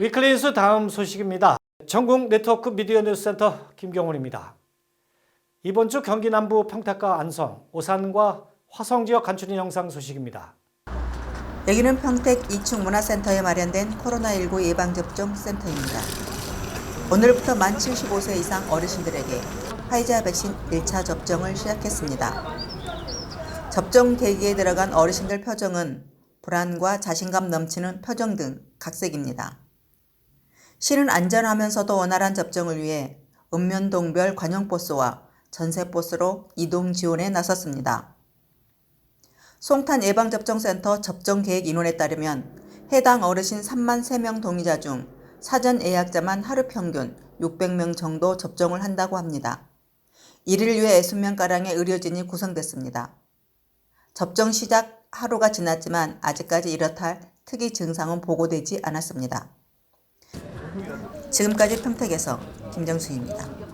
위클리 뉴스 다음 소식입니다. 전국 네트워크 미디어 뉴스 센터 김경훈입니다. 이번 주 경기 남부 평택과 안성, 오산과 화성 지역 간추린 영상 소식입니다. 여기는 평택 이충 문화센터에 마련된 코로나19 예방접종 센터입니다. 오늘부터 만 75세 이상 어르신들에게 화이자 백신 1차 접종을 시작했습니다. 접종 대기에 들어간 어르신들 표정은 불안과 자신감 넘치는 표정 등 각색입니다. 시는 안전하면서도 원활한 접종을 위해 읍면동별 관용버스와 전세버스로 이동 지원에 나섰습니다. 송탄 예방접종센터 접종 계획 인원에 따르면 해당 어르신 3만 3명 동의자 중 사전 예약자만 하루 평균 600명 정도 접종을 한다고 합니다. 이를 위해 60명가량의 의료진이 구성됐습니다. 접종 시작 하루가 지났지만 아직까지 이렇다 할 특이 증상은 보고되지 않았습니다. 지금까지 평택에서 김정수입니다.